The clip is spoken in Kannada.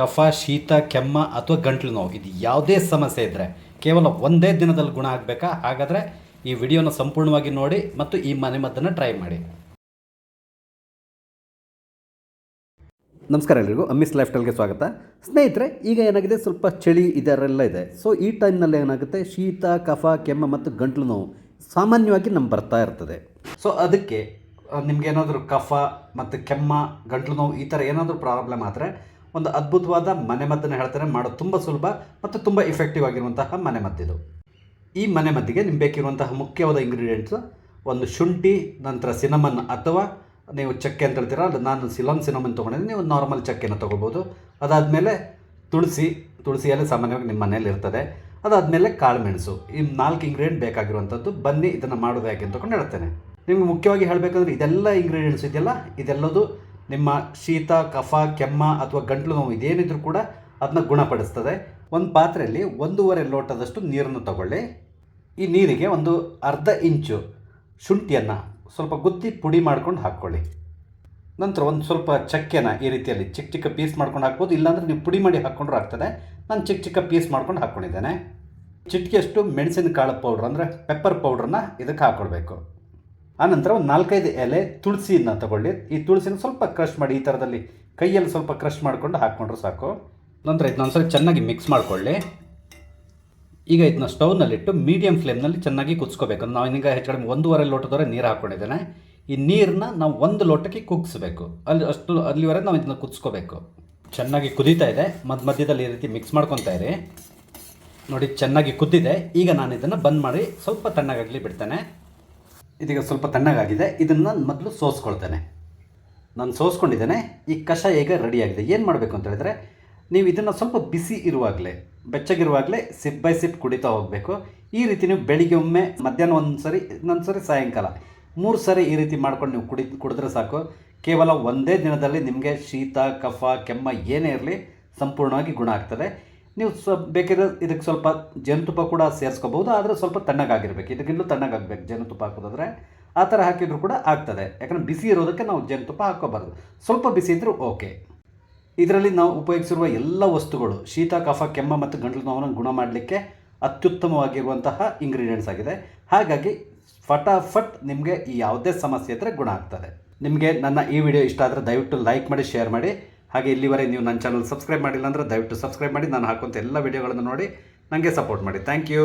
ಕಫ, ಶೀತ, ಕೆಮ್ಮ ಅಥವಾ ಗಂಟ್ಲು ನೋವು. ಇದು ಯಾವುದೇ ಸಮಸ್ಯೆ ಇದ್ದರೆ ಕೇವಲ ಒಂದೇ ದಿನದಲ್ಲಿ ಗುಣ ಆಗಬೇಕಾ? ಹಾಗಾದರೆ ಈ ವಿಡಿಯೋನ ಸಂಪೂರ್ಣವಾಗಿ ನೋಡಿ ಮತ್ತು ಈ ಮನೆಮದ್ದನ್ನು ಟ್ರೈ ಮಾಡಿ. ನಮಸ್ಕಾರ ಎಲ್ರಿಗೂ. ಅಮ್ಮಿಸ್ ಲೈಫ್ ಸ್ಟೈಲ್ಗೆ ಸ್ವಾಗತ. ಸ್ನೇಹಿತರೆ, ಈಗ ಏನಾಗಿದೆ? ಸ್ವಲ್ಪ ಚಳಿ ಇದರೆಲ್ಲ ಇದೆ. ಸೊ ಈ ಟೈಮ್ನಲ್ಲಿ ಏನಾಗುತ್ತೆ? ಶೀತ, ಕಫ, ಕೆಮ್ಮ ಮತ್ತು ಗಂಟ್ಲು ನೋವು ಸಾಮಾನ್ಯವಾಗಿ ನಮ್ಗೆ ಬರ್ತಾ ಇರ್ತದೆ. ಸೊ ಅದಕ್ಕೆ ನಿಮ್ಗೆ ಏನಾದರೂ ಕಫ ಮತ್ತು ಕೆಮ್ಮ, ಗಂಟ್ಲು ನೋವು ಈ ಥರ ಏನಾದರೂ ಪ್ರಾಬ್ಲಮ್ ಆದರೆ ಒಂದು ಅದ್ಭುತವಾದ ಮನೆಮದ್ದನ್ನು ಹೇಳ್ತಾರೆ. ಮಾಡೋದು ತುಂಬ ಸುಲಭ ಮತ್ತು ತುಂಬ ಇಫೆಕ್ಟಿವ್ ಆಗಿರುವಂತಹ ಮನೆಮದ್ದಿದು ಈ ಮನೆಮದ್ದಿಗೆ ನಿಮ್ಗೆ ಬೇಕಿರುವಂತಹ ಮುಖ್ಯವಾದ ಇಂಗ್ರೀಡಿಯೆಂಟ್ಸು ಒಂದು ಶುಂಠಿ, ನಂತರ ಸಿನಮನ್ ಅಥವಾ ನೀವು ಚಕ್ಕೆ ಅಂತ ಹೇಳ್ತೀರಾ ಅದು ನಾನು ಸಿಲಮ್ ಸಿನಮನ್ ತೊಗೊಂಡಿದ್ದೀನಿ, ನೀವು ನಾರ್ಮಲ್ ಚಕ್ಕೆನ ತೊಗೋಬೋದು. ಅದಾದಮೇಲೆ ತುಳಸಿ ತುಳಸಿ ಎಲೆ ಸಾಮಾನ್ಯವಾಗಿ ನಿಮ್ಮ ಮನೇಲಿ ಇರ್ತದೆ. ಅದಾದಮೇಲೆ ಕಾಳುಮೆಣಸು. ಈ ನಾಲ್ಕು ಇಂಗ್ರೀಡಿಯೆಂಟ್ ಬೇಕಾಗಿರುವಂಥದ್ದು. ಬನ್ನಿ, ಇದನ್ನು ಮಾಡೋದು ಯಾಕೆ ಅಂತ ಹೇಳ್ತೇನೆ. ನಿಮಗೆ ಮುಖ್ಯವಾಗಿ ಹೇಳಬೇಕಂದ್ರೆ ಇದೆಲ್ಲ ಇಂಗ್ರೀಡಿಯೆಂಟ್ಸ್ ಇದೆಯಲ್ಲ? ಇದೆಲ್ಲದು ನಿಮ್ಮ ಶೀತ, ಕಫ, ಕೆಮ್ಮ ಅಥವಾ ಗಂಟ್ಲು ನೋವು ಇದೇನಿದ್ರು ಕೂಡ ಅದನ್ನ ಗುಣಪಡಿಸ್ತದೆ. ಒಂದು ಪಾತ್ರೆಯಲ್ಲಿ ಒಂದೂವರೆ ಲೋಟದಷ್ಟು ನೀರನ್ನು ತಗೊಳ್ಳಿ. ಈ ನೀರಿಗೆ ಒಂದು ಅರ್ಧ ಇಂಚು ಶುಂಠಿಯನ್ನು ಸ್ವಲ್ಪ ಗುತ್ತಿ ಪುಡಿ ಮಾಡ್ಕೊಂಡು ಹಾಕ್ಕೊಳ್ಳಿ. ನಂತರ ಒಂದು ಸ್ವಲ್ಪ ಚಕ್ಕೆನ ಈ ರೀತಿಯಲ್ಲಿ ಚಿಕ್ಕ ಚಿಕ್ಕ ಪೀಸ್ ಮಾಡ್ಕೊಂಡು ಹಾಕ್ಬೋದು. ಇಲ್ಲಾಂದರೆ ನೀವು ಪುಡಿ ಮಾಡಿ ಹಾಕ್ಕೊಂಡ್ರೂ ಆಗ್ತದೆ. ನಾನು ಚಿಕ್ಕ ಚಿಕ್ಕ ಪೀಸ್ ಮಾಡ್ಕೊಂಡು ಹಾಕ್ಕೊಂಡಿದ್ದೇನೆ ಚಿಟಿಕೆಯಷ್ಟು ಮೆಣಸಿನಕಾಳು ಪೌಡ್ರ್ ಅಂದರೆ ಪೆಪ್ಪರ್ ಪೌಡ್ರನ್ನ ಇದಕ್ಕೆ ಹಾಕ್ಕೊಳ್ಬೇಕು ಆನಂತರ ಒಂದು ನಾಲ್ಕೈದು ಎಲೆ ತುಳಸಿನ ತಗೊಳ್ಳಿ. ಈ ತುಳಸಿನ ಸ್ವಲ್ಪ ಕ್ರಷ್ ಮಾಡಿ, ಈ ಥರದಲ್ಲಿ ಕೈಯಲ್ಲಿ ಸ್ವಲ್ಪ ಕ್ರಷ್ ಮಾಡಿಕೊಂಡು ಹಾಕ್ಕೊಂಡ್ರೆ ಸಾಕು. ನಂತರ ಇದನ್ನ ಒಂದ್ಸರಿ ಚೆನ್ನಾಗಿ ಮಿಕ್ಸ್ ಮಾಡಿಕೊಳ್ಳಿ. ಈಗ ಇದನ್ನ ಸ್ಟೌವ್ನಲ್ಲಿಟ್ಟು ಮೀಡಿಯಮ್ ಫ್ಲೇಮ್ನಲ್ಲಿ ಚೆನ್ನಾಗಿ ಕುದಿಸ್ಕೋಬೇಕು. ನಾವು ಈಗ ಹೆಚ್ಚು ಕಡಿಮೆ ಒಂದೂವರೆ ಲೋಟದವರೆ ನೀರು ಹಾಕ್ಕೊಂಡಿದ್ದೇನೆ. ಈ ನೀರನ್ನ ನಾವು ಒಂದು ಲೋಟಕ್ಕೆ ಕುಗ್ಸ್ಬೇಕು. ಅಲ್ಲಿ ಅಷ್ಟು, ಅಲ್ಲಿವರೆಗೆ ನಾವು ಇದನ್ನ ಕುದಿಸ್ಕೋಬೇಕು. ಚೆನ್ನಾಗಿ ಕುದೀತಾ ಇದೆ. ಮಧ್ಯ ಮಧ್ಯದಲ್ಲಿ ಈ ರೀತಿ ಮಿಕ್ಸ್ ಮಾಡ್ಕೊತಾ ಇರಿ. ನೋಡಿ, ಚೆನ್ನಾಗಿ ಕುದ್ದಿದೆ. ಈಗ ನಾನು ಇದನ್ನು ಬಂದ್ ಮಾಡಿ ಸ್ವಲ್ಪ ತಣ್ಣಗಾಗಲಿ ಬಿಡ್ತೇನೆ. ಇದೀಗ ಸ್ವಲ್ಪ ತಣ್ಣಗಾಗಿದೆ. ಇದನ್ನು ನಾನು ಮೊದಲು ಸೋಸ್ಕೊಳ್ತೇನೆ. ನಾನು ಸೋಸ್ಕೊಂಡಿದ್ದೇನೆ. ಈ ಕಷಾಯ ಈಗ ರೆಡಿಯಾಗಿದೆ. ಏನು ಮಾಡಬೇಕು ಅಂತ ಹೇಳಿದ್ರೆ, ನೀವು ಇದನ್ನು ಸ್ವಲ್ಪ ಬಿಸಿ ಇರುವಾಗಲೇ, ಬೆಚ್ಚಗಿರುವಾಗಲೇ ಸಿಪ್ ಬೈ ಸಿಪ್ ಕುಡಿತಾ ಹೋಗಬೇಕು. ಈ ರೀತಿ ನೀವು ಬೆಳಿಗ್ಗೆ ಒಮ್ಮೆ, ಮಧ್ಯಾಹ್ನ ಒಂದು ಸರಿ ಇನ್ನೊಂದು ಸರಿ ಸಾಯಂಕಾಲ. ಮೂರು ಸರಿ ಈ ರೀತಿ ಮಾಡ್ಕೊಂಡು ನೀವು ಕುಡಿ, ಕುಡಿದ್ರೆ ಸಾಕು. ಕೇವಲ ಒಂದೇ ದಿನದಲ್ಲಿ ನಿಮಗೆ ಶೀತ, ಕಫ, ಕೆಮ್ಮ ಏನೇ ಇರಲಿ, ಸಂಪೂರ್ಣವಾಗಿ ಗುಣ ಆಗ್ತದೆ. ನೀವು ಸ್ವ ಬೇಕಿದ್ರೆ ಇದಕ್ಕೆ ಸ್ವಲ್ಪ ಜೇನುತುಪ್ಪ ಕೂಡ ಸೇರಿಸ್ಕೋಬಹುದು, ಆದರೆ ಸ್ವಲ್ಪ ತಣ್ಣಗಾಗಿರ್ಬೇಕು. ಇದಕ್ಕಿಂತಲೂ ತಣ್ಣಗಾಗಬೇಕು ಜೇನುತುಪ್ಪ ಹಾಕೋದಾದ್ರೆ. ಆ ಥರ ಹಾಕಿದರೂ ಕೂಡ ಆಗ್ತದೆ. ಯಾಕಂದರೆ ಬಿಸಿ ಇರೋದಕ್ಕೆ ನಾವು ಜೇನುತುಪ್ಪ ಹಾಕೋಬಾರ್ದು ಸ್ವಲ್ಪ ಬಿಸಿ ಇದ್ದರೂ ಓಕೆ. ಇದರಲ್ಲಿ ನಾವು ಉಪಯೋಗಿಸಿರುವ ಎಲ್ಲ ವಸ್ತುಗಳು, ಶೀತ, ಕಫ, ಕೆಮ್ಮ ಮತ್ತು ಗಂಟಲು ನೋವನ್ನು ಗುಣ ಮಾಡಲಿಕ್ಕೆ ಅತ್ಯುತ್ತಮವಾಗಿರುವಂತಹ ಇಂಗ್ರೀಡಿಯೆಂಟ್ಸ್ ಆಗಿದೆ. ಹಾಗಾಗಿ ಫಟಾಫಟ್ ನಿಮಗೆ ಈ ಯಾವುದೇ ಸಮಸ್ಯೆ ಇದ್ದರೆ ಗುಣ ಆಗ್ತದೆ. ನಿಮಗೆ ನನ್ನ ಈ ವಿಡಿಯೋ ಇಷ್ಟ ಆದರೆ ದಯವಿಟ್ಟು ಲೈಕ್ ಮಾಡಿ ಶೇರ್ ಮಾಡಿ. ಹಾಗೆ ಇಲ್ಲಿವರೆ ನೀವು ನನ್ನ ಚಾನಲ್ ಸಬ್ಸ್ಕ್ರೈಬ್ ಮಾಡಿಲ್ಲ ಅಂದರೆ ದಯವಿಟ್ಟು ಸಬ್ಸ್ಕ್ರೈಬ್ ಮಾಡಿ. ನಾನು ಹಾಕುವಂಥ ಎಲ್ಲ ವಿಡಿಯೋಗಳನ್ನು ನೋಡಿ ನನಗೆ ಸಪೋರ್ಟ್ ಮಾಡಿ. Thank you